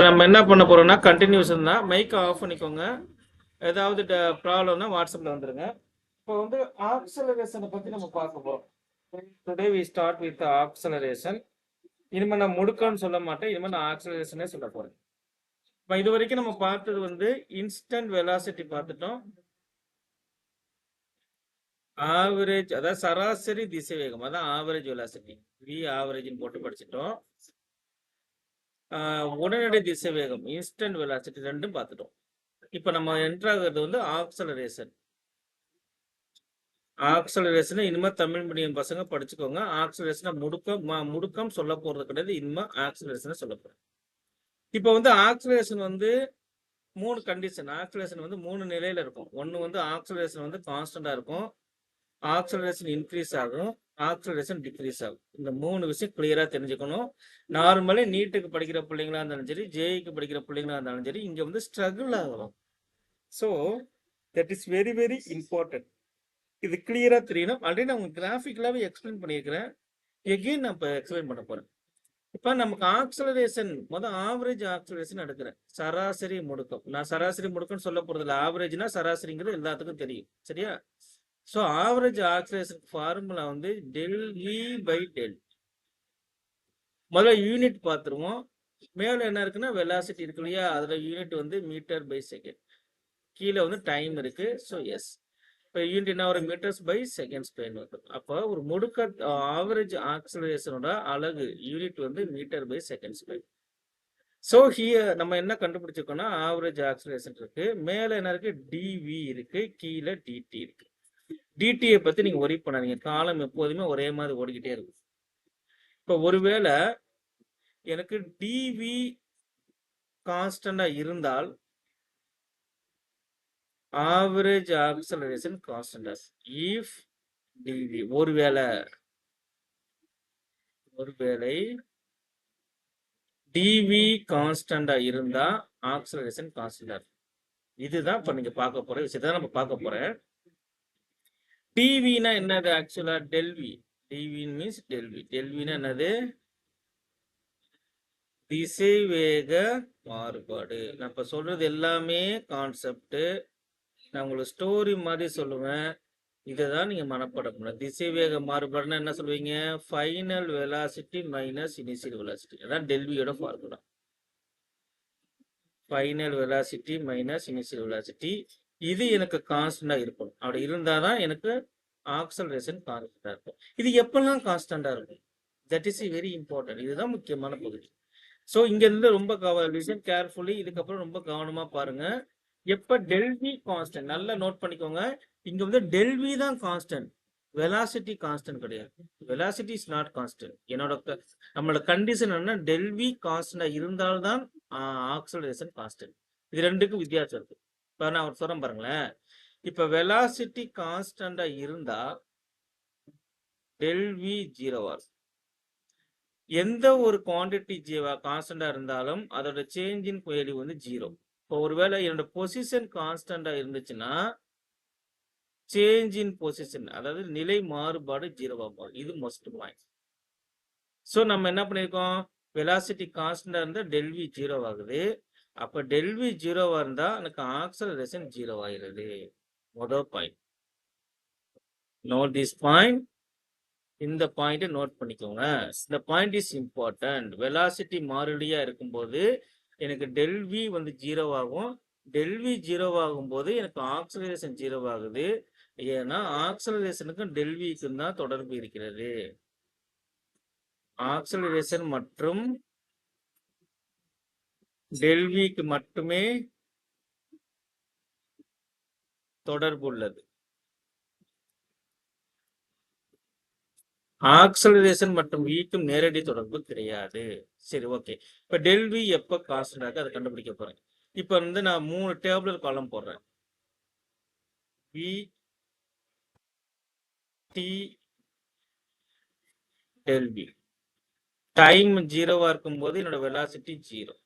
இப்போ நம்ம என்ன பண்ண போறோம்னா கண்டினியூஷன் தான். மைக் ஆஃப் பண்ணிக்கோங்க. ஏதாவது ப்ராப்ளம்னா வாட்ஸ்அப்ல வந்துருங்க. இப்போ வந்து ஆக்சலரேஷனை பத்தி நம்ம பார்க்க போறோம். Today we start with acceleration இனிமேல் நான் முடுக்கன்னு சொல்ல மாட்டேன். இனிமேல் நான் ஆக்சலரேஷனே சொல்ல போறேன். இப்போ இது வரைக்கும் நம்ம பார்த்தது வந்து இன்ஸ்டன்ட் வெலாசிட்டி பார்த்துட்டோம். ஆவரேஜ் அதாவது சராசரி திசை வேகம் அதான் ஆவரேஜ் வெலாசிட்டி வி ஆவரேஜ்னு போட்டு படிச்சிட்டோம். உடனடி திசை வேகம் இன்ஸ்டன்ட் வெலாசிட்டி ரெண்டும் பார்த்துட்டோம். இப்போ நம்ம என்ட்ராகிறது வந்து ஆக்சலரேஷன் ஆக்சலரேஷன் இனிமே தமிழ் மீடியம் பசங்க படிச்சுக்கோங்க. ஆக்சலரேஷனை முடுக்கம் முடுக்கம் சொல்ல போறது கிடையாது. இனிமே ஆக்சலரேஷனை சொல்ல போறேன். இப்போ வந்து ஆக்சலரேஷன் வந்து மூணு கண்டிஷன் ஆக்சலரேஷன் வந்து மூணு நிலையில இருக்கும். ஒன்று வந்து ஆக்சலரேஷன் வந்து கான்ஸ்டண்டா இருக்கும். ஆக்சலரேஷன் இன்க்ரீஸ் ஆகும். ஆக்சலரேஷன் டிக்ரீஸ் ஆகும். இந்த மூணு விஷயம் கிளியரா தெரிஞ்சுக்கணும். நார்மலி நீட்டுக்கு படிக்கிற பிள்ளைங்களா இருந்தாலும் சரி ஜேஇக்கு படிக்கிற பிள்ளைங்களா இருந்தாலும் சரி இங்க வந்து ஸ்ட்ரகிள் ஆகலாம் so that is very very important இது கிளியரா தெரியணும். ஆல்ரெடி நான் உங்களுக்கு கிராஃபிக்கலாவே எக்ஸ்பிளைன் பண்ணியிருக்கிறேன். எகெயின் நான் இப்போ எக்ஸ்பிளைன் பண்ண போறேன். இப்போ நமக்கு ஆக்சலரேஷன் முதல் ஆவரேஜ் ஆக்சலரேஷன் எடுக்கிறேன். சராசரி முடுக்கம். நான் சராசரி முடுக்கம்னு சொல்ல போறதில்ல. ஆவரேஜ்னா சராசரிங்கிறது எல்லாத்துக்கும் தெரியும். சரியா? ஸோ ஆவரேஜ் ஆக்சிலேஷன் ஃபார்முலா வந்து டெல் வி பை டெல் முதல்ல யூனிட் பார்த்துருவோம். மேலே என்ன இருக்குன்னா வெலாசிட்டி இருக்கு இல்லையா? அதுல யூனிட் வந்து மீட்டர் பை செகண்ட் கீழே வந்து டைம் இருக்கு. ஸோ எஸ் இப்போ யூனிட் என்ன ஒரு மீட்டர்ஸ் பை செகண்ட்ஸ் பெயின் வரும். அப்போ ஒரு முடுக்க ஆவரேஜ் ஆக்சிலேஷனோட அழகு யூனிட் வந்து மீட்டர் பை செகண்ட்ஸ் பெயின் ஸோ ஹியர் நம்ம என்ன கண்டுபிடிச்சிருக்கோம்னா ஆவரேஜ் ஆக்சிலேஷன் இருக்கு. மேலே என்ன இருக்கு? டிவி இருக்கு. கீழே டிடி இருக்கு. டிடியை பத்தி நீங்க ஒரி பண்ணாதீங்க. காலம் எப்போதுமே ஒரே மாதிரி ஓடிக்கிட்டே இருக்கும். இப்ப ஒருவேளை எனக்கு டிவி கான்ஸ்டண்டா இருந்தால் ஆவரேஜ் ஆக்சலரேஷன் கான்ஸ்டன்டா இஃப் டிவி ஒருவேளை ஒருவேளை டிவி கான்ஸ்டண்டா இருந்தா ஆக்சலரேஷன் கான்ஸ்டண்டா இதுதான் இப்ப நீங்க பார்க்க போற விஷயத்தான் நம்ம பார்க்க போறேன். டிவினா என்னது ஆக்சுவலா delta V DV means delta V டெல்வினா என்னது? திசைவேக மாறுபாடு. நான் இப்ப சொல்றது எல்லாமே கான்செப்ட் நான் உங்களுக்கு ஸ்டோரி மாதிரி சொல்லுவேன். இதை தான் நீங்க மனப்பாடம் பண்ணணும். திசைவேக மாறுபாடுன்னா என்ன சொல்லுவீங்க? Final velocity minus initial velocity அதான் டெல்வியோட formula final velocity minus initial velocity இது எனக்கு கான்ஸ்டண்டா இருக்கணும். அப்படி இருந்தாதான் எனக்கு ஆக்சலரேஷன் கான்ஸ்டண்டா இருக்கும். இது எப்பெல்லாம் கான்ஸ்டண்டா இருக்கும்? தட் இஸ் வெரி இம்பார்ட்டன்ட் இதுதான் முக்கியமான பகுதி. ஸோ இங்க இருந்து ரொம்ப கவ லிசன் கேர்ஃபுல்லி இதுக்கப்புறம் ரொம்ப கவனமா பாருங்க. எப்ப டெல்வி கான்ஸ்டன்ட் நல்லா நோட் பண்ணிக்கோங்க. இங்க வந்து டெல்வி தான் கான்ஸ்டன்ட் வெலாசிட்டி கான்ஸ்டன்ட் கிடையாது. வெலாசிட்டி இஸ் நாட் கான்ஸ்டன்ட் என்னோட க- நம்மளோட கண்டிஷன் என்ன டெல்வி கான்ஸ்டன்டா இருந்தால்தான் ஆக்சலரேஷன் கான்ஸ்டன்ட் இது ரெண்டுக்கும் வித்தியாசம் இருக்கு. நான் ஒரு சொல்றேன் பாருங்களேன். இப்ப வெலாசிட்டி கான்ஸ்டன்டா இருந்தா டெல்வி ஜீரோவா இருக்கும் எந்த ஒரு குவாண்டிட்டி ஜீவா கான்ஸ்டன்டா இருந்தாலும் அதோட சேஞ்ச் இன் வேல்யூ வந்து ஜீரோ இப்போ ஒருவேளை என்னோட பொசிஷன் கான்ஸ்டன்டா இருந்துச்சுன்னா சேஞ்ச் இன் பொசிஷன் அதாவது நிலை மாறுபாடு ஜீரோவா மாறும். இது மோஸ்ட் பாயிண்ட் ஸோ நம்ம என்ன பண்ணியிருக்கோம் வெலாசிட்டி கான்ஸ்டன்டா இருந்தால் டெல்வி ஜீரோ ஆகுது அப்ப டெல்வி ஜீரோவா இருந்தா எனக்கு ஆக்சலரேஷன் ஜீரோ ஆகிறது முதல் பாயிண்ட் நோட் திஸ் பாயிண்ட் இந்த பாயிண்ட்டை நோட் பண்ணிக்கோங்க. இந்த பாயிண்ட் இஸ் இம்பார்ட்டன்ட் வெலாசிட்டி மாறிலியா இருக்கும்போது எனக்கு டெல்வி வந்து ஜீரோவாகும். டெல்வி ஜீரோவாகும் போது எனக்கு ஆக்சலரேஷன் ஜீரோவாகுது. ஆகுது ஏன்னா ஆக்சலரேஷனுக்கும் டெல்விக்கும் தான் தொடர்பு இருக்கிறது. ஆக்சலரேஷன் மற்றும் டெல்விக்கு மட்டுமே தொடர்பு உள்ளது. ஆக்சலரேஷன் மற்றும் விக்கும் நேரடி தொடர்பு கிடையாது. சரி ஓகே. இப்ப டெல்வி எப்ப கான்ஸ்டன்ட் அதை கண்டுபிடிக்க போறேன். இப்ப வந்து நான் மூணு டேபிள் காலம் போடுறேன். We D del V. டைம் ஜீரோவா இருக்கும்போது என்னோட வெலாசிட்டி ஜீரோ.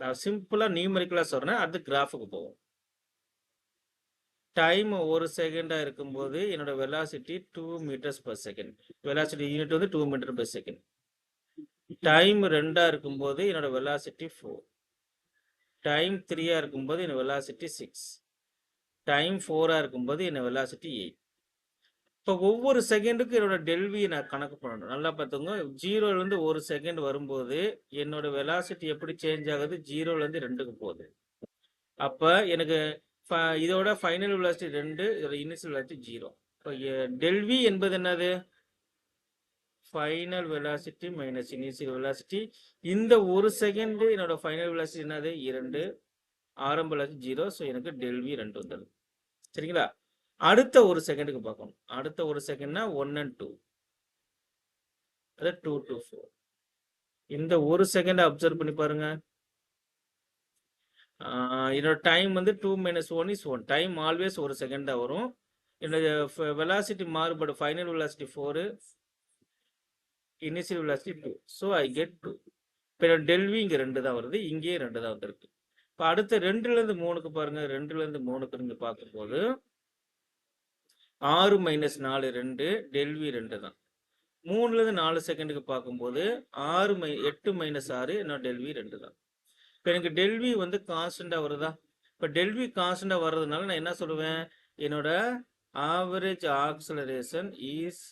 நான் சிம்பிளா நியூமரிக்கலா சொல்றேன். அது கிராஃபுக்கு போவோம். டைம் ஒரு செகண்டா இருக்கும்போது என்னோட velocity two metres per second velocity unit வந்து two metre per second time ரெண்டா இருக்கும்போது என்னோட வெலாசிட்டி ஃபோர் டைம் த்ரீயாக இருக்கும்போது என்னோட வெலாசிட்டி சிக்ஸ் டைம் ஃபோராக இருக்கும்போது என்னோட வெலாசிட்டி எயிட் இப்போ ஒவ்வொரு செகண்டுக்கு என்னோட டெல்வியை நான் கணக்கு பண்ணணும். நல்லா பார்த்துங்க ஜீரோலேருந்து ஒரு செகண்ட் வரும்போது என்னோட வெலாசிட்டி எப்படி சேஞ்ச் ஆகுது? ஜீரோலேருந்து ரெண்டுக்கு போகுது. அப்போ எனக்கு இதோட ஃபைனல் வெலாசிட்டி ரெண்டு இதோட இனிஷியல் வெலாசிட்டி ஜீரோ இப்போ டெல்வி என்பது என்னது? Final velocity minus initial velocity இந்த ஒரு செகண்டு என்னோட ஃபைனல் வெலாசிட்டி என்னது? இரண்டு. ஆரம்ப வெலாசிட்டி ஜீரோ ஸோ எனக்கு டெல்வி ரெண்டு வந்துடுது சரிங்களா? அடுத்த ஒரு செகண்டுக்கு பார்க்கணும். அடுத்த ஒரு செகண்ட்னா ஒன் அண்ட் டூ அது டூ டூ ஃபோர் இந்த ஒரு செகண்ட் அப்சர்வ் பண்ணி பாருங்க. என்னோட டைம் வந்து two minus one is one time always ஒரு செகண்ட் தான் வரும் என்னோட வெலாசிட்டி மாறுபாடு final velocity four initial velocity two so I get two இப்போ டெல்வி இங்கே ரெண்டு தான் வருது. இங்கேயே ரெண்டு தான் வந்திருக்கு. இப்போ அடுத்த ரெண்டுலேருந்து மூணுக்கு பாருங்கள் ரெண்டுலேருந்து மூணுக்கு நீங்கள் பார்க்கும்போது ஆறு மைனஸ் நாலு ரெண்டு டெல்வி ரெண்டு தான். மூணுலேருந்து நாலு செகண்டுக்கு பார்க்கும்போது ஆறு மை எட்டு மைனஸ் ஆறு என்ன டெல்வி ரெண்டு தான். இப்போ எனக்கு டெல்வி வந்து கான்ஸ்டண்ட்டாக வருதா? இப்போ டெல்வி கான்ஸ்டண்ட்டாக வர்றதுனால நான் என்ன சொல்லுவேன்? என்னோட ஆவரேஜ் ஆக்சலரேஷன் ஈஸ்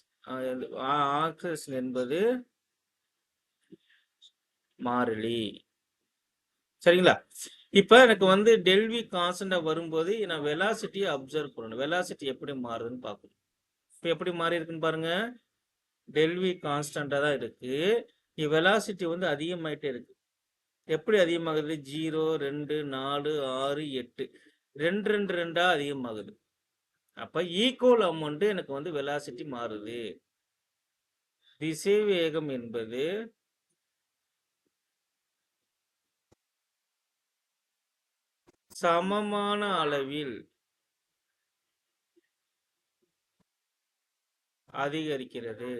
ஆக்சலரேஷன் என்பது மாறிலி. சரிங்களா? இப்போ எனக்கு வந்து டெல்வி கான்ஸ்டண்ட்டாக வரும்போது நான் வெலாசிட்டியை அப்சர்வ் பண்ணணும். வெலாசிட்டி எப்படி மாறுதுன்னு பார்க்கணும். இப்போ எப்படி மாறி இருக்குன்னு பாருங்க. டெல்வி கான்ஸ்டண்ட்டாக தான் இருக்கு. வெலாசிட்டி வந்து அதிகமாயிட்டே இருக்கு. எப்படி அதிகமாகுது? ஜீரோ ரெண்டு நாலு ஆறு எட்டு. ரெண்டு ரெண்டு ரெண்டா அதிகமாகுது. அப்ப ஈக்குவல் அமௌண்ட் எனக்கு வந்து வெலாசிட்டி மாறுது. திசை வேகம் என்பது சமமான அளவில் அதிகரிக்கிறது.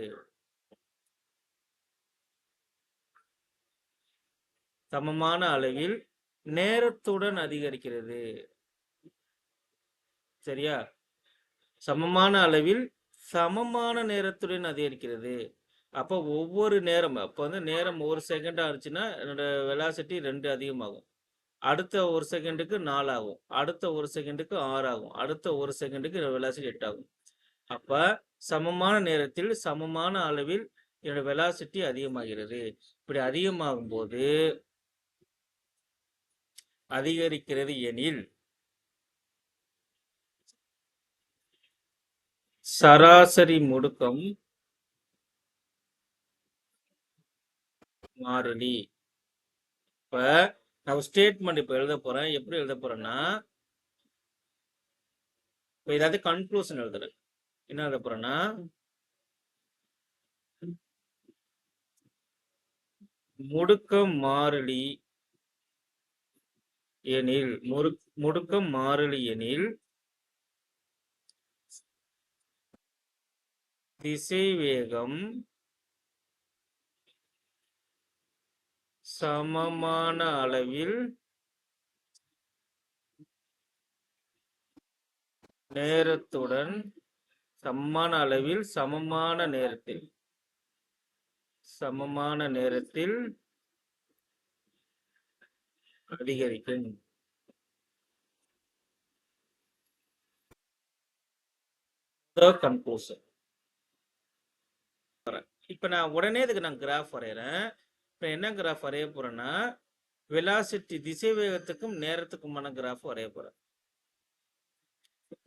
சமமான அளவில் நேரத்துடன் அதிகரிக்கிறது. சரியா? சமமான அளவில் சமமான நேரத்துடன் அதிகரிக்கிறது. அப்போ ஒவ்வொரு நேரம் அப்போ வந்து நேரம் ஒரு செகண்ட் ஆச்சுன்னா என்னோட வெலாசிட்டி ரெண்டு அதிகமாகும். அடுத்த ஒரு செகண்டுக்கு நாலு ஆகும் அடுத்த ஒரு செகண்டுக்கு ஆறு ஆகும் அடுத்த ஒரு செகண்டுக்கு வெலாசிட்டி எட்டு ஆகும் அப்ப சமமான நேரத்தில் சமமான அளவில் என்னோட வெலாசிட்டி அதிகமாகிறது. இப்படி அதிகமாகும் போது அதிகரிக்கிறது எனில் சராசரி முடுக்கம் மாறிலி. இப்ப நான் ஸ்டேட்மெண்ட் இப்ப எழுத போறேன். எப்படி எழுத போறேன்னா இப்போ ஏதாவது கன்க்ளூஷன் எழுதுறேன். என்ன எழுத போறேன்னா முடுக்கம் மாறிலி எனில் முறு முடுக்கம் மாறிலி எனில் திசைவேகம் சமமான அளவில் நேரத்துடன் சமமான அளவில் சமமான நேரத்தில் சமமான நேரத்தில் அதிகரிக்கும். கன்க்ளூஷன் இப்ப நான் உடனே இதுக்கு நான் கிராஃப் வரைகிறேன் இப்ப என்ன கிராஃப் வரைய போறேன்னா வெலாசிட்டி திசை வேகத்துக்கும் நேரத்துக்குமான கிராஃப் வரைய போறேன்.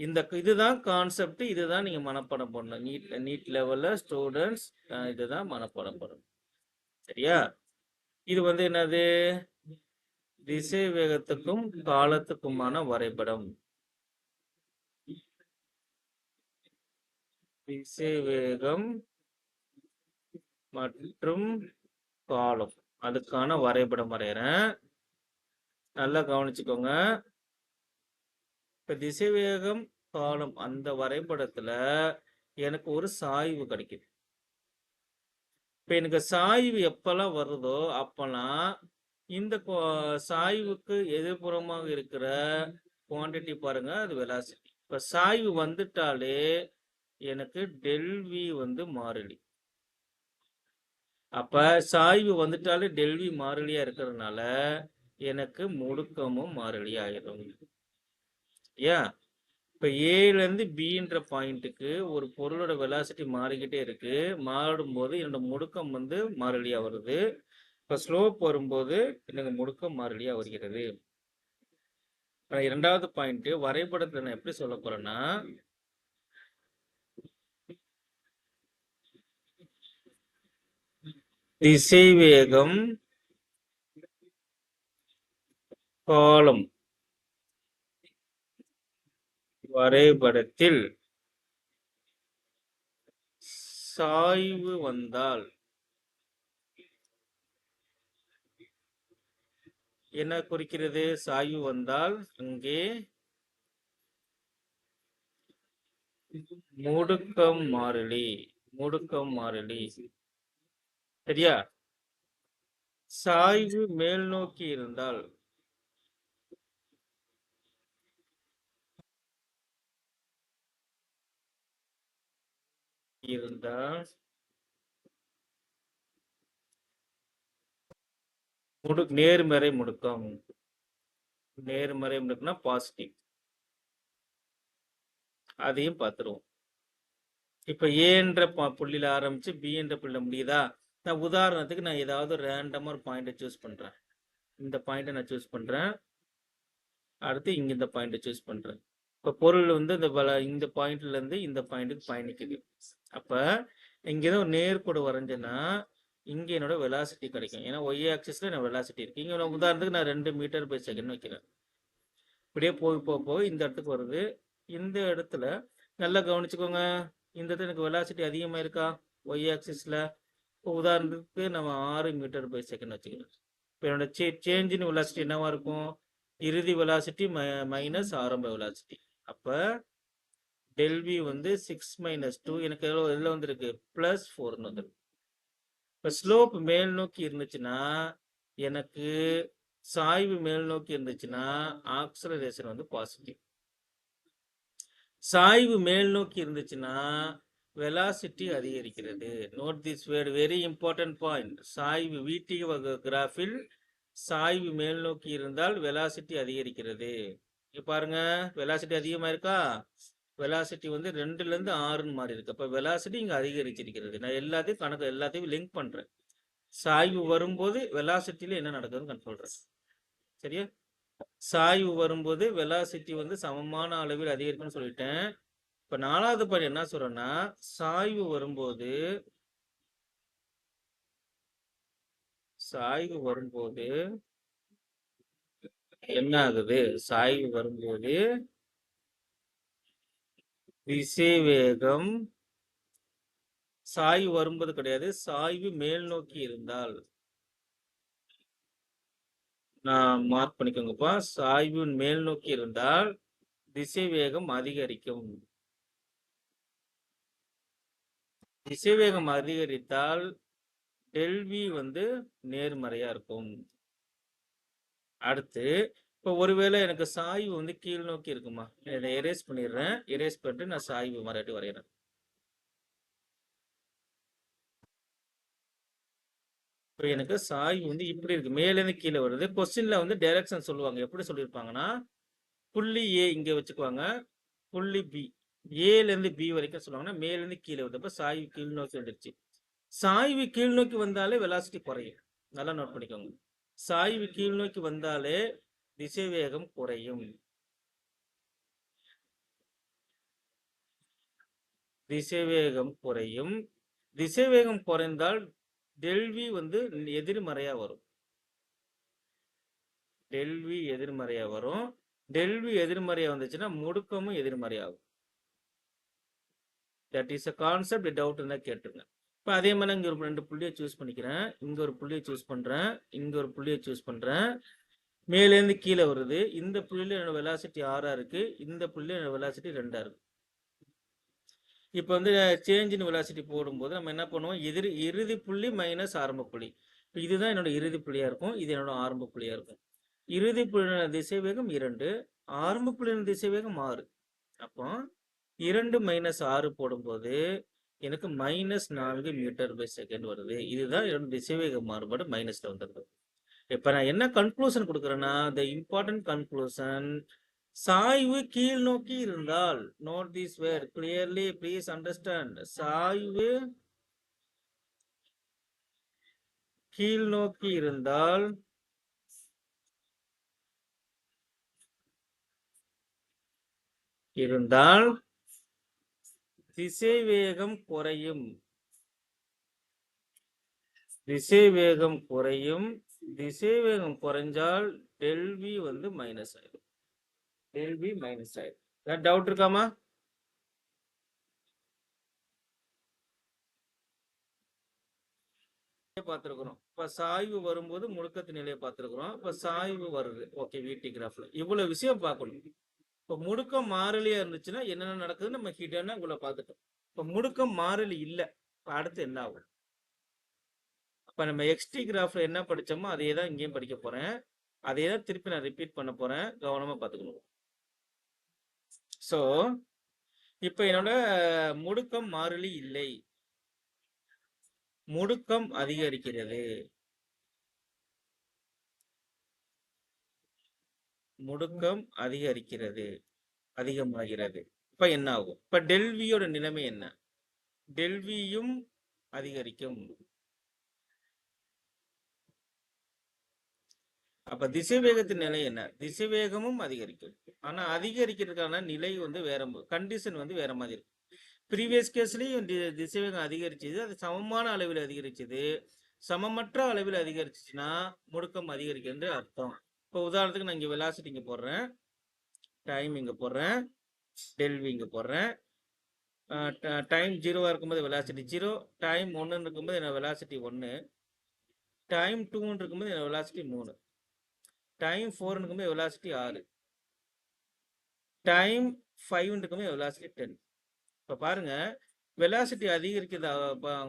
இந்த இதுதான் கான்செப்ட் இதுதான் நீங்க மனப்பாடம் பண்ணணும். நீட் நீட் லெவல்ல ஸ்டூடெண்ட்ஸ் இதுதான் மனப்பாடம் பண்ணணும். சரியா? இது வந்து என்னது? திசை வேகத்துக்கும் காலத்துக்குமான வரைபடம். திசை வேகம் மற்றும் காலம் அதுக்கான வரைபடம் வரைகிறேன் நல்லா கவனிச்சுக்கோங்க. இப்போ திசைவேகம் காலம் அந்த வரைபடத்தில் எனக்கு ஒரு சாய்வு கிடைக்குது. இப்போ எனக்கு சாய்வு எப்பெல்லாம் வருதோ அப்பெல்லாம் இந்த கோ- சாய்வுக்கு எதிர்புறமாக இருக்கிற குவான்டிட்டி பாருங்க அது வெலாசிட்டி இப்போ சாய்வு வந்துட்டாலே எனக்கு டெல்வி வந்து மாறிலி. அப்ப சாய்வு வந்துட்டாலே டெல்வி மாறிலியா இருக்கிறதுனால எனக்கு முடுக்கமும் மாறிலி ஆயிரும். ஏன்? இப்போ ஏலேருந்து பின்ற பாயிண்ட்டுக்கு ஒரு பொருளோட வெலாசிட்டி மாறிக்கிட்டே இருக்கு. மாறும்போது என்னோட முடுக்கம் வந்து மாறிலியாக வருது. இப்போ ஸ்லோப் வரும்போது எனக்கு முடுக்கம் மாறிலியாக வருகிறது. இரண்டாவது பாயிண்ட் வரைபடத்தில் நான் எப்படி சொல்ல போறேன்னா திசைவேகம் காலம். வரைபடத்தில் சாய்வு வந்தால் என்ன குறிக்கிறது? சாய்வு வந்தால் அங்கே முடுக்கம் மாறிலி முடுக்கம் மாறிலி. சரியா? சாய்வு மேல் நோக்கி இருந்தால் இருந்தால் முடு நேர்மறை முடுக்கம். நேர்மறை முடுக்கம்னா பாசிட்டிவ் அதையும் பார்த்துருவோம். இப்ப ஏன்ற புள்ளியில ஆரம்பிச்சு பி என்ற புள்ளியில முடியுதா? நான் உதாரணத்துக்கு நான் ஏதாவது ரேண்டமாக ஒரு பாயிண்ட்டை சூஸ் பண்ணுறேன் இந்த பாயிண்ட்டை நான் சூஸ் பண்ணுறேன் அடுத்து இங்கே இந்த பாயிண்ட்டை சூஸ் பண்ணுறேன் இப்போ பொருள் வந்து இந்த பல இந்த பாயிண்ட்லேருந்து இந்த பாயிண்ட்டுக்கு பயணிக்குது. அப்போ இங்கே ஏதோ ஒரு நேர்கோடு வரைஞ்சேன்னா இங்கே என்னோட வெலாசிட்டி கிடைக்கும். ஏன்னா ஒய் ஆக்சிஸில் நான் வெலாசிட்டி இருக்குது இங்கே நான் உதாரணத்துக்கு நான் ரெண்டு மீட்டர் பை செகண்ட் வைக்கிறேன். இப்படியே போய் போக போக இந்த இடத்துக்கு வருது. இந்த இடத்துல நல்லா கவனிச்சுக்கோங்க. இந்த இடத்துல எனக்கு வெலாசிட்டி அதிகமாக இருக்கா? ஒய் ஆக்சிஸில் இப்போ உதாரணத்துக்கு நம்ம ஆறு மீட்டர் பை செகண்ட் வச்சுக்கலாம். இப்போ என்னோட சே சேஞ்சின் வெலாசிட்டி என்னவா இருக்கும்? இறுதி வெலாசிட்டி மைனஸ் ஆரம்ப வெலாசிட்டி அப்போ டெல்வி வந்து சிக்ஸ் மைனஸ் டூ எனக்கு எவ்வளோ எதில் வந்திருக்கு? ப்ளஸ் ஃபோர்னு வந்துருக்கு. இப்போ ஸ்லோப் மேல் நோக்கி இருந்துச்சுன்னா எனக்கு சாய்வு மேல் நோக்கி இருந்துச்சுன்னா ஆக்சலரேஷன் வந்து பாசிட்டிவ் சாய்வு மேல் நோக்கி இருந்துச்சுன்னா வெலாசிட்டி அதிகரிக்கிறது. Note this word very important point சாய்வு வீட்டி கிராஃபில் சாய்வு மேல் நோக்கி இருந்தால் வெலாசிட்டி அதிகரிக்கிறது. இங்க பாருங்க வெலாசிட்டி அதிகமா இருக்கா? வெலாசிட்டி வந்து ரெண்டுல இருந்து ஆறுன்னு மாறி இருக்கு. அப்ப வெலாசிட்டி இங்க அதிகரிச்சிருக்கிறது. நான் எல்லாத்தையும் கணக்கு எல்லாத்தையும் லிங்க் பண்றேன். சாய்வு வரும்போது வெலாசிட்டியில என்ன நடக்குதுன்னு கண் சொல்றேன். சரியா? சாய்வு வரும்போது வெலாசிட்டி வந்து சமமான அளவில் அதிகரிக்கும்னு சொல்லிட்டேன். இப்ப நாலாவது படி என்ன சொல்றேன்னா சாய்வு வரும்போது சாய்வு வரும்போது என்ன ஆகுது? சாய்வு வரும்போது திசைவேகம் சாய்வு வரும்போது கிடையாது சாய்வு மேல் நோக்கி இருந்தால். நான் மார்க் பண்ணிக்கோங்கப்பா. சாய்வு மேல் நோக்கி இருந்தால் திசைவேகம் அதிகரிக்கும். திசைவேகம் அதிகரித்தால் டெல்வி வந்து நேர்மறையா இருக்கும். அடுத்து இப்போ ஒருவேளை எனக்கு சாய்வு வந்து கீழ் நோக்கி இருக்குமா? இதை எரேஸ் பண்ணிடுறேன். எரேஸ் பண்ணிட்டு நான் சாய்வு மறுபடி வரைகிறேன். இப்போ எனக்கு சாய்வு வந்து இப்படி இருக்கு. மேலேருந்து கீழே வருது. கொஸ்டின்ல வந்து டைரக்ஷன் சொல்லுவாங்க. எப்படி சொல்லியிருப்பாங்கன்னா புள்ளி ஏ இங்கே வச்சுக்குவாங்க. புள்ளி பி ஏலேருந்து பி வரைக்கும் சொல்லுவாங்கன்னா மேலேருந்து கீழே வருது சாய்வு கீழ் நோக்கி வந்துடுச்சு சாய்வு கீழ் நோக்கி வந்தாலே வெலாசிட்டி குறையும். நல்லா நோட் பண்ணிக்கோங்க. சாய்வு கீழ் நோக்கி வந்தாலே திசைவேகம் குறையும். திசைவேகம் குறையும். திசைவேகம் குறைந்தால் டெல்வி வந்து எதிர்மறையா வரும். டெல்வி எதிர்மறையா வரும். டெல்வி எதிர்மறையா வந்துச்சுன்னா முடுக்கமும் எதிர்மறையாகும். That is a concept doubt இருந்தா கேட்டுருங்க. இப்போ அதே மாதிரி இங்கே ஒரு ரெண்டு புள்ளியை சூஸ் பண்ணிக்கிறேன். இங்கே ஒரு புள்ளியை சூஸ் பண்ணுறேன் இங்கே ஒரு புள்ளியை சூஸ் பண்ணுறேன் மேலேருந்து கீழே வருது. இந்த புள்ளியில் என்னோட வெலாசிட்டி ஆறாக இருக்குது இந்த புள்ளியில் என்னோட வெலாசிட்டி ரெண்டாக இருக்குது இப்போ வந்து சேஞ்ச் இன் வெலாசிட்டி போடும்போது நம்ம என்ன பண்ணுவோம்? எதிர் இறுதி புள்ளி மைனஸ் ஆரம்ப புள்ளி. இப்போ இதுதான் என்னோட இறுதி புள்ளியாக இருக்கும். இது என்னோட ஆரம்ப புள்ளியாக இருக்கும். இறுதி புள்ளியின் திசைவேகம் இரண்டு. ஆரம்ப புள்ளியின் திசைவேகம் ஆறு. அப்போ இரண்டு மைனஸ் ஆறு போடும்போது எனக்கு மைனஸ் நான்கு மீட்டர் பை செகண்ட் வருது. இதுதான் என்னோட திசைவேக மாறுபாடு மைனஸ்ல வந்துருது. இப்ப நான் என்ன கன்க்ளூஷன் கொடுக்குறேன்னா த இம்பார்ட்டன்ட் கன்க்ளூஷன் சாய்வு கீழ் நோக்கி இருந்தால் note this word clearly please understand சாய்வு கீழ் நோக்கி இருந்தால் இருந்தால் திசைவேகம் குறையும். திசைவேகம் குறையும். திசைவேகம் குறைஞ்சால் டெல்வி வந்து மைனஸ் ஆயிடும். டெல்வி மைனஸ் ஆயிடும். டவுட் இருக்காமா? பார்த்துருக்குறோம். இப்போ சாய்வு வரும்போது முழுக்கத்து நிலையை பார்த்துருக்குறோம். இப்போ சாய்வு வருது. ஓகே வீட்டி கிராஃப்ல இவ்வளவு விஷயம் பார்க்கணும். இப்போ முடுக்கம் மாறிலியா இருந்துச்சுன்னா என்னென்ன நடக்குதுன்னு நம்ம ஹிடனா இவ்வளோ பார்த்துட்டோம். இப்போ முடுக்கம் மாறிலி இல்லை. இப்போ அடுத்து என்ன ஆகும்? இப்போ நம்ம எக்ஸ்டி கிராஃப்ல என்ன படித்தோமோ அதே தான் இங்கேயும் படிக்க போறேன். அதே தான் திருப்பி நான் ரிப்பீட் பண்ண போறேன். கவனமாக பார்த்துக்கணும். ஸோ இப்போ என்னோட முடுக்கம் மாறிலி இல்லை. முடுக்கம் அதிகரிக்கிறது. முடுக்கம் அதிகரிக்கிறது அதிகமாகிறது. இப்ப என்ன ஆகும் இப்ப டெல்வியோட நிலைமை என்ன? டெல்வியும் அதிகரிக்கும் அப்ப திசைவேகத்தின் நிலை என்ன? திசைவேகமும் அதிகரிக்கும். ஆனா அதிகரிக்கிறதுக்கான நிலை வந்து வேற கண்டிஷன் வந்து வேற மாதிரி இருக்கும் ப்ரீவியஸ் கேஸ்லயும் திசைவேகம் அதிகரிச்சது. அது சமமான அளவில் அதிகரிச்சது. சமமற்ற அளவில் அதிகரிச்சுன்னா முடுக்கம் அதிகரிக்கின்ற அர்த்தம். இப்போ உதாரணத்துக்கு நான் இங்கே வெலாசிட்டி இங்கே போடுறேன். டைம் இங்கே போடுறேன். டெல்வி இங்கே போடுறேன். டைம் ஜீரோவாக இருக்கும்போது வெலாசிட்டி ஜீரோ டைம் ஒன்றுன்னு இருக்கும்போது என்ன வெலாசிட்டி ஒன்று டைம் டூன்னு இருக்கும்போது என்ன வெலாசிட்டி மூணு டைம் ஃபோர்னு இருக்கும்போது வெலாசிட்டி ஆறு டைம் ஃபைவ்னு இருக்கும்போது வெலாசிட்டி டென் இப்போ பாருங்கள் வெலாசிட்டி அதிகரிக்கிறத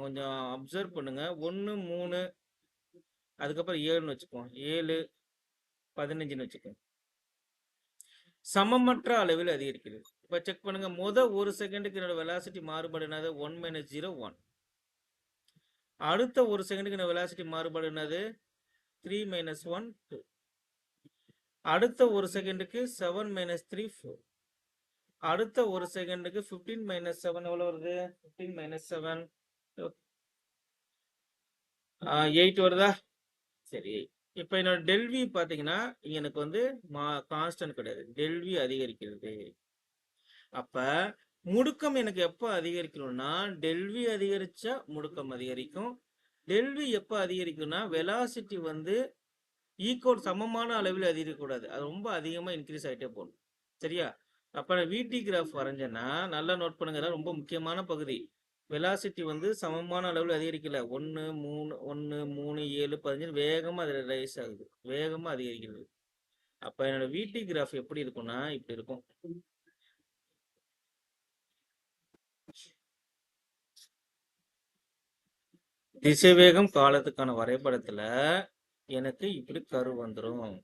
கொஞ்சம் அப்சர்வ் பண்ணுங்கள் ஒன்று மூணு அதுக்கப்புறம் ஏழுன்னு வச்சுப்போம் ஏழு பதினஞ்சுன்னு வச்சுக்கோங்க. சமமற்ற அளவில் அதிகரிக்கிறது இப்போ செக் பண்ணுங்க. முத ஒரு செகண்டுக்கு என்னோட வெலாசிட்டி மாறுபாடு என்னது? ஒன் மைனஸ் ஜீரோ ஒன் அடுத்த ஒரு செகண்டுக்கு என்னோட வெலாசிட்டி மாறுபாடு என்னது? த்ரீ மைனஸ் ஒன் டூ அடுத்த ஒரு செகண்டுக்கு செவன் மைனஸ் த்ரீ ஃபோர் அடுத்த ஒரு செகண்டுக்கு ஃபிஃப்டீன் மைனஸ் செவன் எவ்வளோ வருது? ஃபிஃப்டீன் மைனஸ் செவன் எயிட் வருதா? சரி எயிட் இப்போ என்னோட டெல்வி பார்த்தீங்கன்னா எனக்கு வந்து மா கான்ஸ்டன்ட் கிடையாது. டெல்வி அதிகரிக்கிறது. அப்ப முடுக்கம் எனக்கு எப்போ அதிகரிக்கணும்னா டெல்வி அதிகரிச்சா முடுக்கம் அதிகரிக்கும். டெல்வி எப்போ அதிகரிக்கும்னா வெலாசிட்டி வந்து ஈக்குவல் சமமான அளவில் அதிகரிக்கக்கூடாது. அது ரொம்ப அதிகமாக இன்க்ரீஸ் ஆகிட்டே போகணும் சரியா? அப்போ நான் விடி கிராஃப் வரைஞ்சேன்னா நல்லா நோட் பண்ணுங்க. ரொம்ப முக்கியமான பகுதி. வெலாசிட்டி வந்து சமமான அளவில் அதிகரிக்கல. ஒன்று மூணு ஒன்று மூணு ஏழு பதினஞ்சு வேகமாக அதில் ரைஸ் ஆகுது. வேகமாக அதிகரிக்கிறது. அப்போ என்னோட வீட்டி கிராஃப் எப்படி இருக்கும்னா இப்படி இருக்கும். திசைவேகம் காலத்துக்கான வரைபடத்துல எனக்கு இப்படி கரு வந்துடும்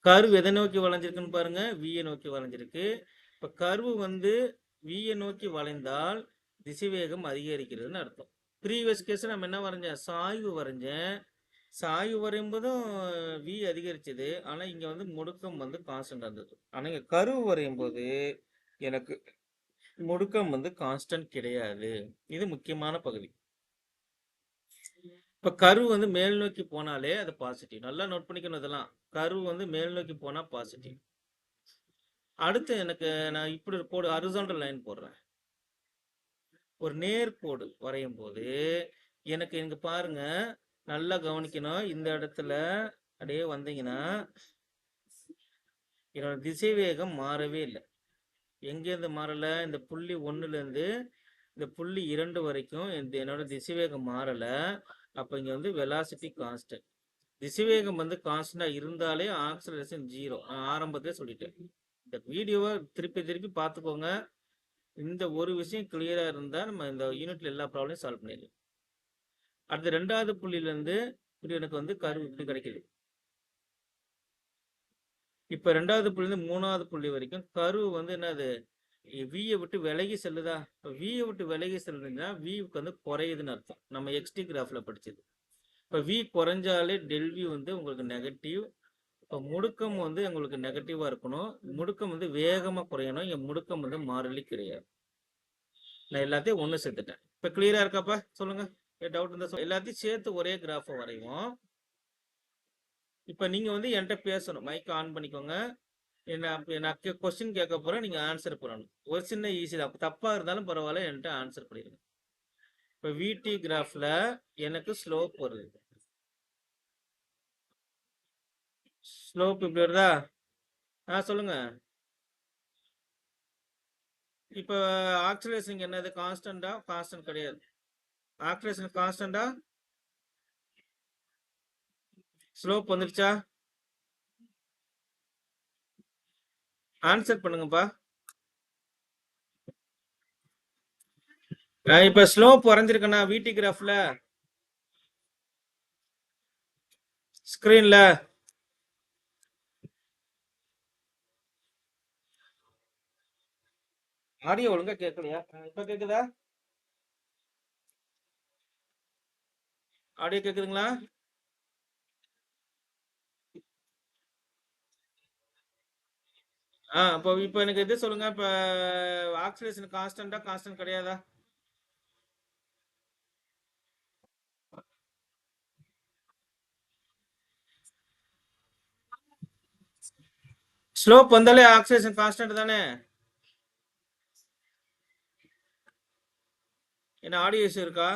கரு எதை நோக்கி வளைஞ்சிருக்குன்னு பாருங்க. வியை நோக்கி வளைஞ்சிருக்கு. இப்ப கருவு வந்து வியை நோக்கி வளைந்தால் திசைவேகம் அதிகரிக்கிறதுன்னு அர்த்தம். ப்ரீவியஸ் கேஸ் நம்ம என்ன வரைஞ்சேன் சாய்வு வரைஞ்சேன் சாய்வு வரையும் போதும் வி அதிகரிச்சது. ஆனா இங்க வந்து முடுக்கம் வந்து கான்ஸ்டன்ட் இருந்தது. ஆனா இங்க கருவு வரையும் போது எனக்கு முடுக்கம் வந்து கான்ஸ்டன்ட் கிடையாது. இது முக்கியமான பகுதி. இப்ப கரு வந்து மேல் நோக்கி போனாலே அது பாசிட்டிவ் நல்லா நோட் பண்ணிக்கணும் இதெல்லாம். கரு வந்து மேல் நோக்கி போனா பாசிட்டிவ் அடுத்து எனக்கு நான் இப்படி போடு கோடு லைன் போடுறேன். ஒரு நேர் கோடு வரையும் போது எனக்கு இங்க பாருங்க நல்லா கவனிக்கணும். இந்த இடத்துல அப்படியே வந்தீங்கன்னா என்னோட திசை வேகம் மாறவே இல்லை. எங்கேருந்து மாறல? இந்த புள்ளி ஒன்றுலேருந்து இந்த புள்ளி இரண்டு வரைக்கும் இந்த என்னோட திசைவேகம் மாறலை. அப்போ இங்கே வந்து வெலாசிட்டி கான்ஸ்டன்ட் திசைவேகம் வந்து கான்ஸ்டண்டாக இருந்தாலே ஆக்சலரேஷன் ஜீரோ நான் ஆரம்பத்திலே சொல்லிட்டேன். இந்த வீடியோவை திருப்பி திருப்பி பார்த்துக்கோங்க. இந்த ஒரு விஷயம் கிளியரா இருந்தா நம்ம இந்த யூனிட்ல எல்லா ப்ராப்ளமும் சால்வ் பண்ணிடலாம். அடுத்து ரெண்டாவது புள்ளியிலேருந்து இப்படி எனக்கு வந்து கரு இப்படி கிடைக்குது. இப்போ ரெண்டாவது புள்ளிலேருந்து மூணாவது புள்ளி வரைக்கும் கரு வந்து என்னது? வியை விட்டு விலகி செல்லுதா? வியை விட்டு விலகி செல்லுதுன்னா விக்கு வந்து குறையுதுன்னு அர்த்தம். நம்ம எக்ஸ்டி கிராஃபில் படிச்சது. இப்போ வி குறைஞ்சாலே டெல்வி வந்து உங்களுக்கு நெகட்டிவ் இப்போ முடுக்கம் வந்து எங்களுக்கு நெகட்டிவாக இருக்கணும். முடுக்கம் வந்து வேகமாக குறையணும். என் முடுக்கம் வந்து மாறிலி கிடையாது. நான் எல்லாத்தையும் ஒன்று சேர்த்துட்டேன். இப்போ கிளியராக இருக்காப்பா? சொல்லுங்க. டவுட் இருந்தால் எல்லாத்தையும் சேர்த்து ஒரே கிராஃபை வரைவோம். இப்போ நீங்கள் வந்து என்கிட்ட பேசணும். மைக் ஆன் பண்ணிக்கோங்க. என்ன நான் கொஸ்டின் கேட்க போகிறேன் நீங்கள் ஆன்சர் பண்ணணும். ஒரு சின்ன ஈஸி தான். தப்பாக இருந்தாலும் பரவாயில்ல. என்கிட்ட ஆன்சர் பண்ணிடுங்க. இப்போ விடி கிராஃபில் எனக்கு ஸ்லோப் வருது ஸ்லோப் இப்படி வருதா? ஆ சொல்லுங்க. இப்போ ஆக்சிலேஷன் என்னது கான்ஸ்டண்டா கான்ஸ்டன்ட் கிடையாது. ஆக்சிலேஷன் கான்ஸ்டண்டா ஸ்லோப் வந்துருச்சா? ஆன்சர் பண்ணுங்கப்பா. நான் இப்ப ஸ்லோப் வரைஞ்சிருக்கேனா? வீட்டி கிராஃப்ல ஸ்கிரீன்ல ஆடியோ ஒழுங்கா கேட்கலையா? இப்ப கேக்குதா? ஆடியோ கேக்குதுங்களா? ஆ இப்போ இப்போ எனக்கு இது சொல்லுங்க? இப்போ ஆக்சிடேஷன் கான்ஸ்டன்டா கான்ஸ்டன்ட் கிடையாதா? ஸ்லோப் வந்தாலே ஆக்சிடேஷன் கான்ஸ்டன்ட் தானே? என்ன ஆடியோஸ் இருக்கா?